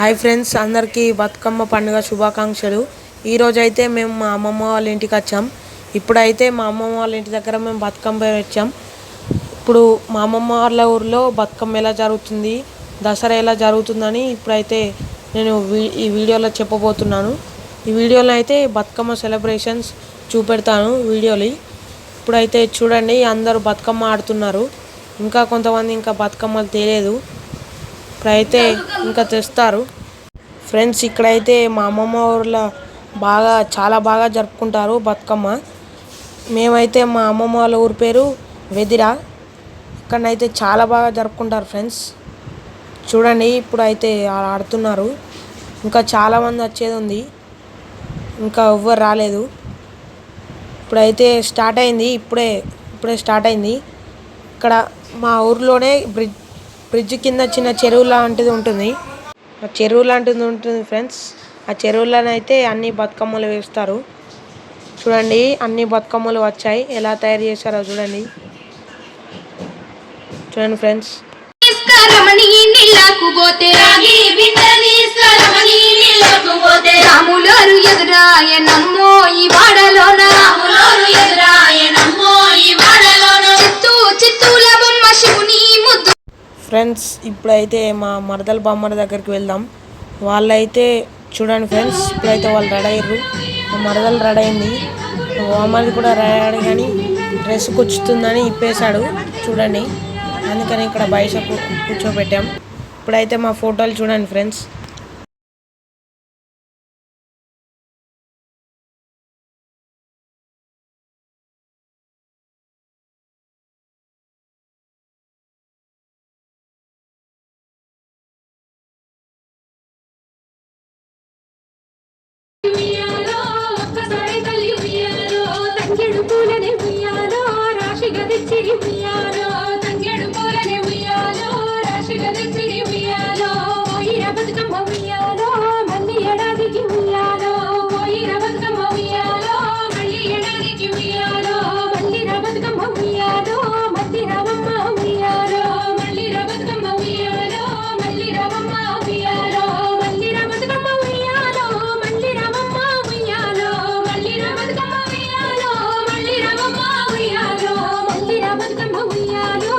Hi friends అందరికీ బతుకమ్మ పండుగ శుభాకాంక్షలు. ఈరోజైతే మేము మా అమ్మమ్మ వాళ్ళ ఇంటికి వచ్చాం. ఇప్పుడైతే మా అమ్మమ్మ వాళ్ళ ఇంటి దగ్గర మేము బతుకమ్మ వచ్చాం ఇప్పుడు మా అమ్మమ్మ వాళ్ళ ఊరిలో బతుకమ్మ ఎలా జరుగుతుంది దసరా ఎలా జరుగుతుందని ఇప్పుడైతే నేను వీ- ఈ వీడియోలో చెప్పబోతున్నాను. ఈ వీడియోలో అయితే బతుకమ్మ సెలబ్రేషన్స్ చూపెడతాను వీడియోని. ఇప్పుడైతే చూడండి అందరూ బతుకమ్మ ఆడుతున్నారు. ఇంకా కొంతమంది ఇంకా బతుకమ్మలు తెలియదు ఇప్పుడైతే ఇంకా తెస్తారు. ఫ్రెండ్స్ ఇక్కడైతే మా అమ్మమ్మ ఊర్లో బాగా చాలా బాగా జరుపుకుంటారు బతుకమ్మ. మేమైతే మా అమ్మమ్మ వాళ్ళ ఊరి పేరు వెదిరా. ఇక్కడనైతే చాలా బాగా జరుపుకుంటారు ఫ్రెండ్స్. చూడండి ఇప్పుడు అయితే ఆడుతున్నారు. ఇంకా చాలామంది వచ్చేది ఉంది. ఇంకా ఎవ్వరు రాలేదు. ఇప్పుడైతే స్టార్ట్ అయింది ఇప్పుడే ఇప్పుడే స్టార్ట్ అయింది. ఇక్కడ మా ఊర్లోనే బ్రిడ్జ్ బ్రిడ్జ్ కింద చిన్న చెరువు లాంటిది ఉంటుంది. ఆ చెరువు లాంటిది ఉంటుంది ఫ్రెండ్స్. ఆ చెరువులోనైతే అన్ని బతుకమ్మలు వేస్తారు. చూడండి అన్ని బతుకమ్మలు వచ్చాయి. ఎలా తయారు చేశారో చూడండి. చూడండి ఫ్రెండ్స్. రాములోరు ఎదురాయనమ్మో ఈ వాడలోన? రాములోరు ఎదురాయనమ్మో ఈ వాడలోను? ఫ్రెండ్స్ ఇప్పుడైతే మా మరదల బామ్మడి దగ్గరికి వెళ్దాం. వాళ్ళైతే చూడండి ఫ్రెండ్స్ ఇప్పుడైతే వాళ్ళు రెడీ అయ్యారు మా మరదలు రెడీ అయింది. బామ్మది కూడా రెడీ అయ్యాడు కానీ డ్రెస్ కుచ్చుతుందని ఇప్పేశాడు. చూడండి అందుకని ఇక్కడ బయట కూర్చోబెట్టాం. ఇప్పుడైతే మా ఫోటోలు చూడండి ఫ్రెండ్స్. caminhar బతుకమ్మ ఉయ్యాలో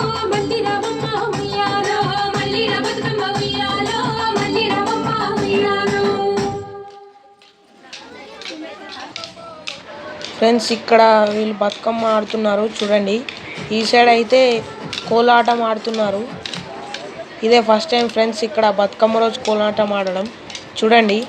ఉయ్యాలో మళ్ళీ బతుకమ్మ ఉయ్యాలో మళ్ళీ ఉయ్యాలో. ఫ్రెండ్స్ ఇక్కడ వీళ్ళు బతుకమ్మ ఆడుతున్నారు చూడండి. ఈ సైడ్ అయితే కోలాటం ఆడుతున్నారు. ఇదే ఫస్ట్ టైం ఫ్రెండ్స్ ఇక్కడ బతుకమ్మ రోజు కోలాటం ఆడడం. చూడండి.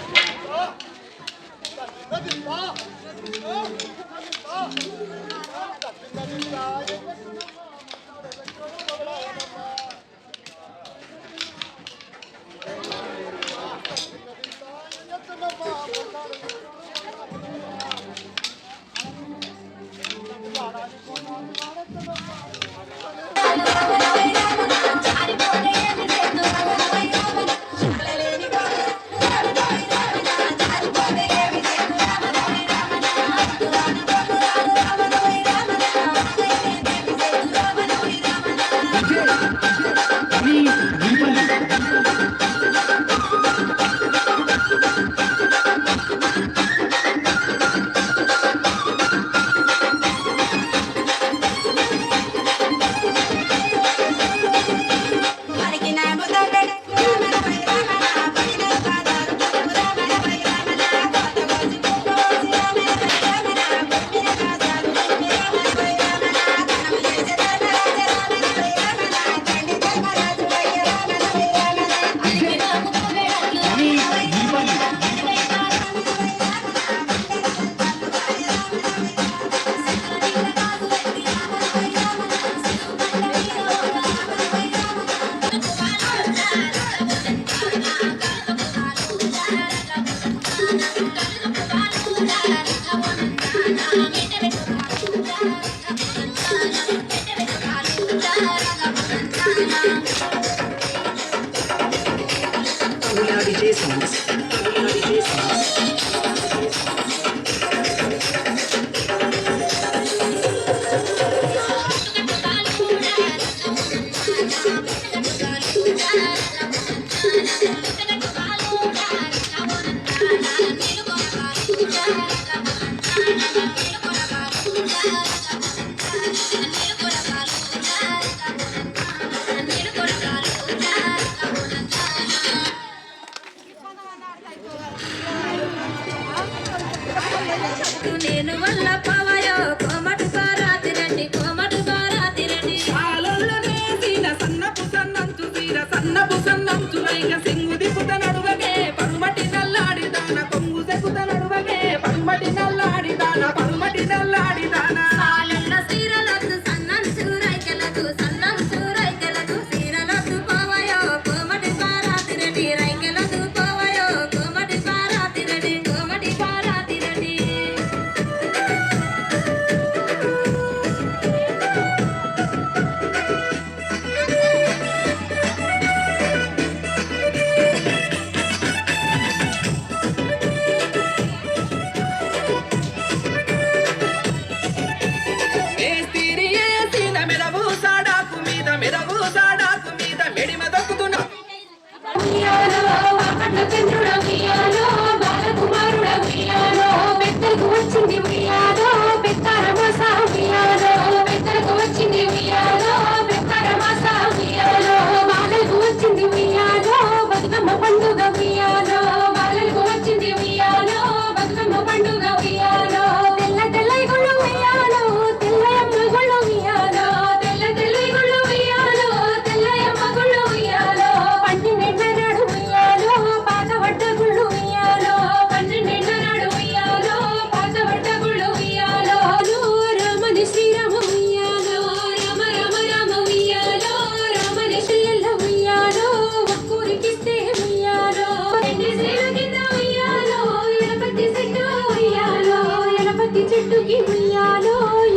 నేను వల్ల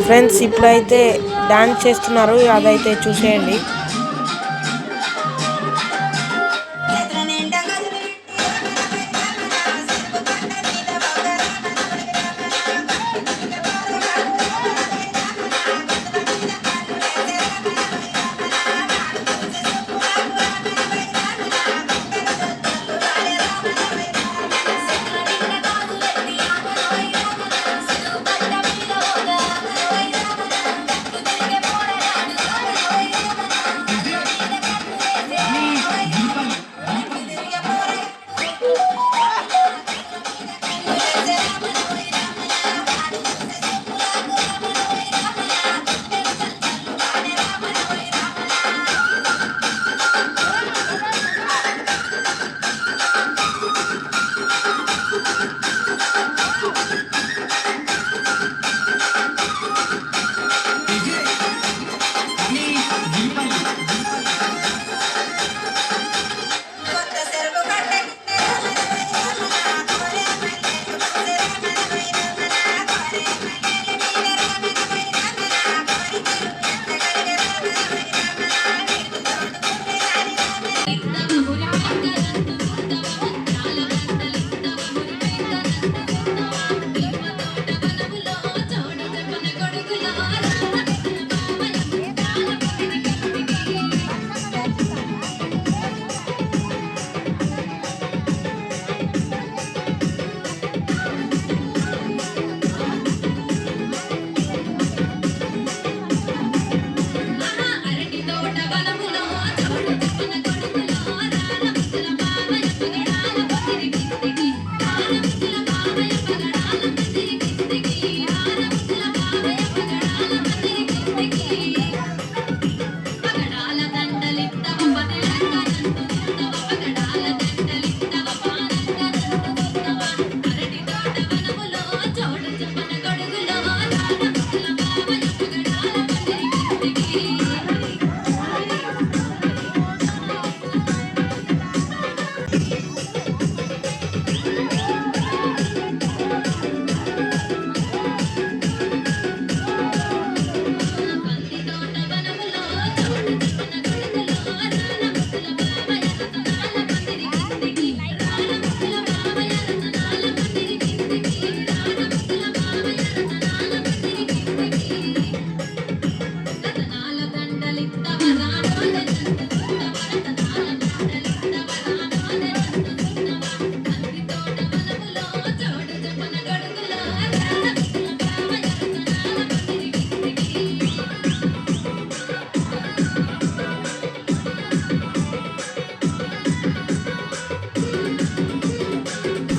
ఫ్రెండ్స్ ఇప్పుడైతే డాన్స్ చేస్తున్నారు. అదైతే చూసేయండి.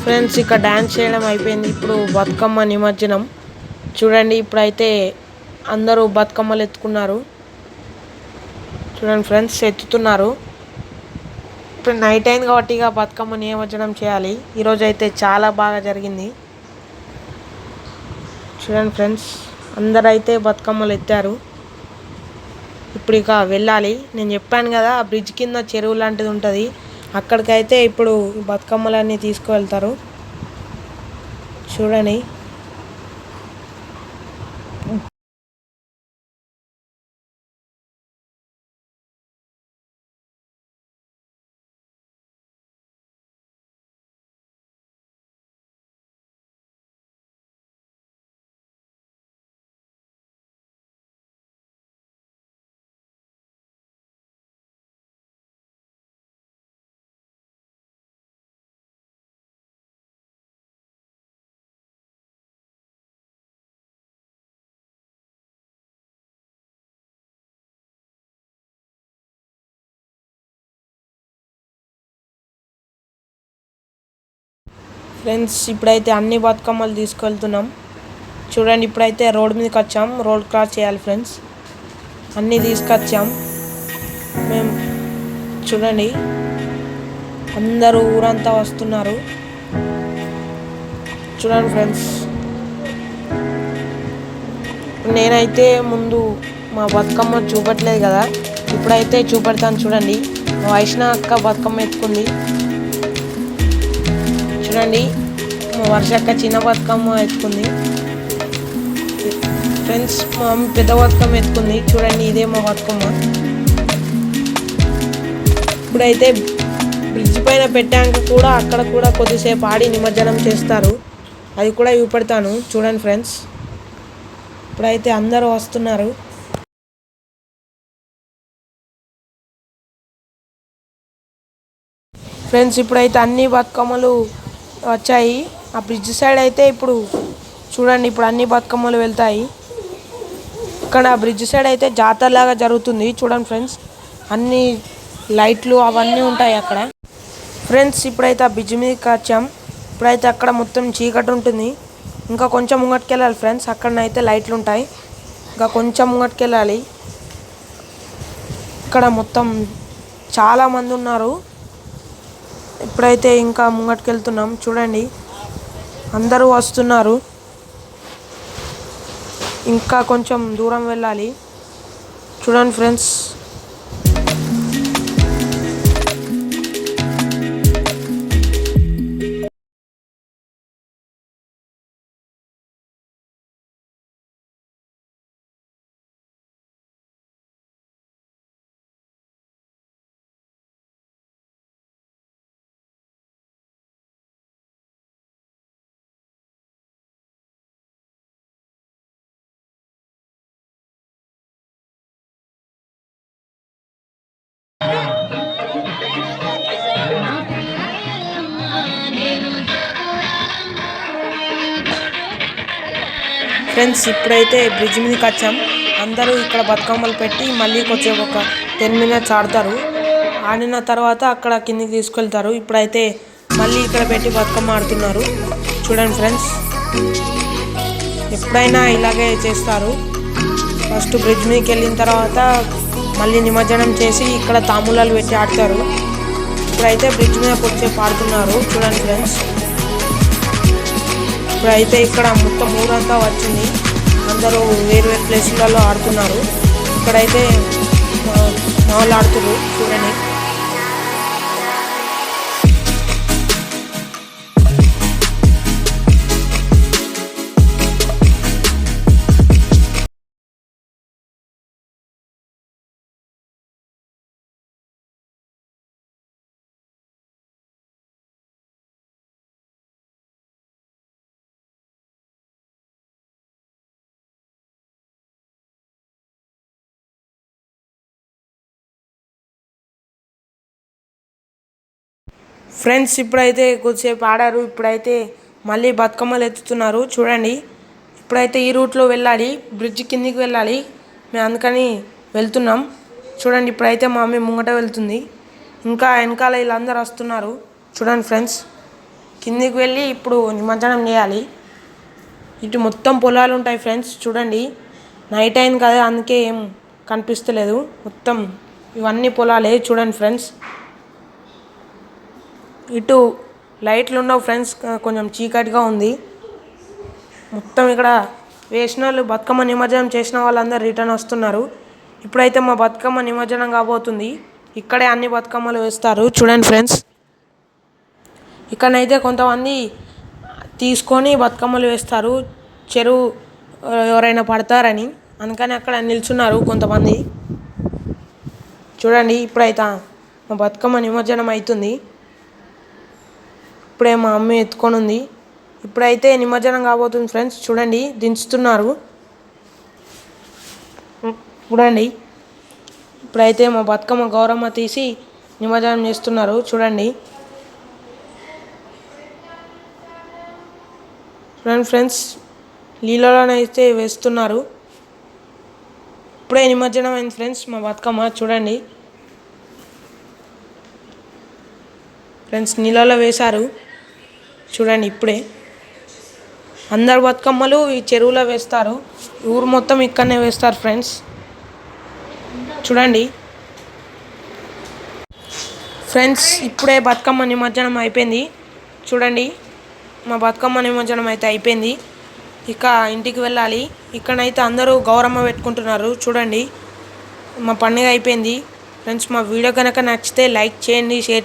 ఫ్రెండ్స్ ఇక్కడ డ్యాన్స్ చేయడం అయిపోయింది. ఇప్పుడు బతుకమ్మ నిమజ్జనం. చూడండి ఇప్పుడైతే అందరూ బతుకమ్మలు ఎత్తుకున్నారు. చూడండి ఫ్రెండ్స్ ఎత్తుతున్నారు. ఇప్పుడు నైట్ అయింది కాబట్టి ఇక బతుకమ్మ నిమజ్జనం చేయాలి. ఈరోజు అయితే చాలా బాగా జరిగింది. చూడండి ఫ్రెండ్స్ అందరూ అయితే బతుకమ్మలు ఎత్తారు. ఇప్పుడు ఇక వెళ్ళాలి. నేను చెప్పాను కదా ఆ బ్రిడ్జ్ కింద చెరువు లాంటిది ఉంటుంది. అక్కడికైతే ఇప్పుడు బతుకమ్మలన్నీ తీసుకువెళ్తారు. చూడండి. ఫ్రెండ్స్ ఇప్పుడైతే అన్ని బతుకమ్మలు తీసుకెళ్తున్నాం. చూడండి ఇప్పుడైతే రోడ్ మీదకి వచ్చాం. రోడ్ క్రాస్ చేయాలి ఫ్రెండ్స్. అన్నీ తీసుకొచ్చాం. మేము చూడండి అందరూ ఊరంతా వస్తున్నారు. చూడండి ఫ్రెండ్స్. నేనైతే ముందు మా బతుకమ్మ చూపట్లేదు కదా. ఇప్పుడైతే చూపెడతాను చూడండి. మా వైష్ణవ అక్క బతుకమ్మ ఎత్తుకుంది. చూడండి. మా వర్షక్క చిన్న బతుకమ్మ ఎత్తుకుంది. ఫ్రెండ్స్ మా మమ్మీ పెద్ద బతుకమ్మ ఎత్తుకుంది. చూడండి ఇదే మా బతుకమ్మ. ఇప్పుడైతే బ్రిడ్జ్ పైన పెట్టాక కూడా అక్కడ కూడా కొద్దిసేపు ఆడి నిమజ్జనం చేస్తారు. అది కూడా చూపెడతాను. చూడండి ఫ్రెండ్స్ ఇప్పుడైతే అందరూ వస్తున్నారు. ఫ్రెండ్స్ ఇప్పుడైతే అన్ని బతుకమ్మలు వచ్చాయి. ఆ బ్రిడ్జ్ సైడ్ అయితే ఇప్పుడు చూడండి ఇప్పుడు అన్ని బతుకమ్మలు వెళ్తాయి. ఇక్కడ బ్రిడ్జ్ సైడ్ అయితే జాతరలాగా జరుగుతుంది. చూడండి ఫ్రెండ్స్ అన్ని లైట్లు అవన్నీ ఉంటాయి అక్కడ. ఫ్రెండ్స్ ఇప్పుడైతే ఆ బ్రిడ్జ్ మీదకి వచ్చాం. ఇప్పుడైతే అక్కడ మొత్తం చీకటి ఉంటుంది. ఇంకా కొంచెం ముంగట్కెళ్ళాలి ఫ్రెండ్స్ అక్కడనైతే లైట్లు ఉంటాయి. ఇంకా కొంచెం ముంగట్కెళ్ళాలి. ఇక్కడ మొత్తం చాలా మంది ఉన్నారు. ఇప్పుడైతే ఇంకా ముంగటికి వెళ్తున్నాం చూడండి. అందరూ వస్తున్నారు. ఇంకా కొంచెం దూరం వెళ్ళాలి. చూడండి ఫ్రెండ్స్. ఫ్రెండ్స్ ఇప్పుడైతే బ్రిడ్జ్ మీదకి వచ్చాం. అందరూ ఇక్కడ బతుకమ్మలు పెట్టి మళ్ళీ కొంచెం ఒక టెన్ మినిట్స్ ఆడతారు. ఆడిన తర్వాత అక్కడ కిందికి తీసుకెళ్తారు. ఇప్పుడైతే మళ్ళీ ఇక్కడ పెట్టి బతుకమ్మ ఆడుతున్నారు. చూడండి ఫ్రెండ్స్ ఎప్పుడైనా ఇలాగే చేస్తారు. ఫస్ట్ బ్రిడ్జ్ మీదకి వెళ్ళిన తర్వాత మళ్ళీ నిమజ్జనం చేసి ఇక్కడ తాంబూలాలు పెట్టి ఆడతారు. ఇప్పుడైతే బ్రిడ్జ్ మీద కొంచెం పాడుతున్నారు. చూడండి ఫ్రెండ్స్. ఇప్పుడైతే ఇక్కడ మొత్తం ఊరంతా వచ్చింది. అందరూ వేరు వేరు ప్లేసులలో ఆడుతున్నారు. ఇక్కడైతే మా మా వాళ్ళు ఆడుతున్నారు చూడండి. ఫ్రెండ్స్ ఇప్పుడైతే కొద్దిసేపు ఆడారు ఇప్పుడైతే మళ్ళీ బతుకమ్మలు ఎత్తుతున్నారు. చూడండి ఇప్పుడైతే ఈ రూట్లో వెళ్ళాలి బ్రిడ్జ్ కిందికి వెళ్ళాలి. మేము అందుకని వెళ్తున్నాం. చూడండి ఇప్పుడైతే మా మమ్మీ ముంగట వెళ్తుంది. ఇంకా వెనకాల వీళ్ళందరూ వస్తున్నారు. చూడండి ఫ్రెండ్స్ కిందికి వెళ్ళి ఇప్పుడు నిమజ్జనం చేయాలి. ఇటు మొత్తం పొలాలు ఉంటాయి ఫ్రెండ్స్ చూడండి. నైట్ అయింది కదా అందుకే ఏం కనిపిస్తలేదు. మొత్తం ఇవన్నీ పొలాలే చూడండి ఫ్రెండ్స్. ఇటు లైట్లు ఉండవు ఫ్రెండ్స్ కొంచెం చీకటిగా ఉంది. మొత్తం ఇక్కడ వేసిన వాళ్ళు బతుకమ్మ నిమజ్జనం చేసిన వాళ్ళందరూ రిటర్న్ వస్తున్నారు. ఇప్పుడైతే మా బతుకమ్మ నిమజ్జనం కాబోతుంది. ఇక్కడే అన్ని బతుకమ్మలు వేస్తారు. చూడండి ఫ్రెండ్స్. ఇక్కడనైతే కొంతమంది తీసుకొని బతుకమ్మలు వేస్తారు. చెరువు ఎవరైనా పడతారని. అందుకని అక్కడ నిల్చున్నారు కొంతమంది. చూడండి ఇప్పుడైతే మా బతుకమ్మ నిమజ్జనం అవుతుంది. ఇప్పుడే మా అమ్మ ఎత్తుకొని ఉంది ఇప్పుడైతే నిమజ్జనం కాబోతుంది ఫ్రెండ్స్. చూడండి దించుతున్నారు. చూడండి. ఇప్పుడైతే మా బతుకమ్మ గౌరమ్మ తీసి నిమజ్జనం చేస్తున్నారు. చూడండి. చూడండి ఫ్రెండ్స్ నీళ్ళలోనైతే వేస్తున్నారు. ఇప్పుడే నిమజ్జనం అయింది ఫ్రెండ్స్ మా బతుకమ్మ. చూడండి. ఫ్రెండ్స్ నీళ్ళలో వేశారు. చూడండి ఇప్పుడే. అందరు బతుకమ్మలు ఈ చెరువులో వేస్తారు. ఊరు మొత్తం ఇక్కడనే వేస్తారు ఫ్రెండ్స్. చూడండి. ఫ్రెండ్స్ ఇప్పుడే బతుకమ్మ నిమజ్జనం అయిపోయింది. చూడండి. మా బతుకమ్మ నిమజ్జనం అయితే అయిపోయింది. ఇక ఇంటికి వెళ్ళాలి. ఇక్కడైతే అందరూ గౌరమ్మ పెట్టుకుంటున్నారు. చూడండి. మా పండుగ అయిపోయింది. ఫ్రెండ్స్ మా వీడియో కనుక నచ్చితే లైక్ చేయండి షేర్ చేయండి.